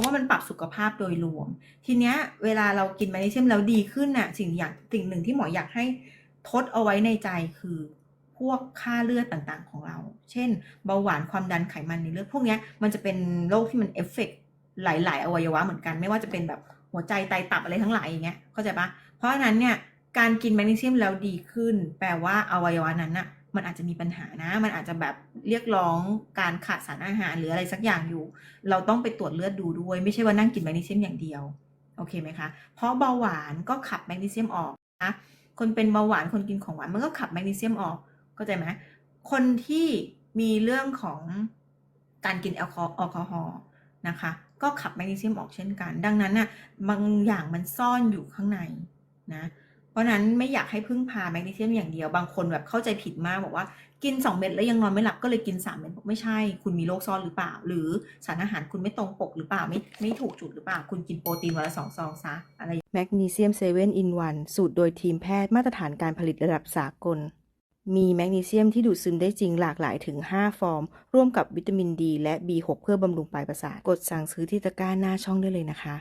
ะว่ามันปรับสุขภาพโดยรวม ทีเนี้ยเวลาเรากินแมกนีเซียมแล้วดีขึ้นน่ะสิ่งอย่างสิ่งหนึ่งที่หมออยากให้ทดเอาไว้ในใจคือพวกค่าเลือดต่างๆของเรา เช่น เบาหวานความดันไขมันในเลือดพวกเนี้ยมันจะเป็นโรคที่มันเอฟเฟกต์หลาย ๆ อวัยวะเหมือนกัน ไม่ว่าจะเป็นแบบหัวใจไตตับอะไรทั้งหลายอย่างเงี้ยเข้าใจปะเพราะฉะนั้นเนี่ยการกินแมกนีเซียมแล้วดีขึ้น แปลว่าอวัยวะนั้นน่ะ มันอาจจะมีปัญหานะ มันอาจจะแบบเรียกร้องการขาดสารอาหารหรืออะไรสักอย่างอยู่ เราต้องไปตรวจเลือดดูด้วย ไม่ใช่ว่านั่งกินแมกนีเซียมอย่างเดียว โอเคไหมคะ เพราะเบาหวานก็ขับแมกนีเซียมออกนะ คนเป็นเบาหวานคนกินของหวานมันก็ขับแมกนีเซียมออก เข้าใจไหมคนที่มีเรื่องของการกินแอลกอแอลกอฮอล์นะคะ ก็ขับแมกนีเซียมออกเช่นกัน ดังนั้นน่ะบางอย่างมันซ่อนอยู่ข้างในนะ เพราะนั้นไม่อยากให้พึ่งพาแมกนีเซียมอย่างเดียว บางคนแบบเข้าใจผิดมากบอกว่ากิน 2 เม็ดแล้วยังนอนไม่หลับก็เลยกิน 3 เม็ดไม่ใช่ คุณมีโรคซ่อนหรือเปล่า หรือสารอาหารคุณไม่ตรงปกหรือเปล่าไม่ไม่ถูกจุดหรือเปล่า คุณกินโปรตีนวันละสองซองซะอะไรแมกนีเซียมเซเว่นอินวันสูตรโดยทีมแพทย์มาตรฐานการผลิตระดับสากล มีแมกนีเซียมที่ดูดซึมได้จริงหลากหลายถึง 5 ฟอร์ม ร่วมกับวิตามินดีและ B6 เพื่อบำรุงปลายประสาทกดสั่งซื้อที่ตะกร้าหน้าช่องได้เลยนะคะ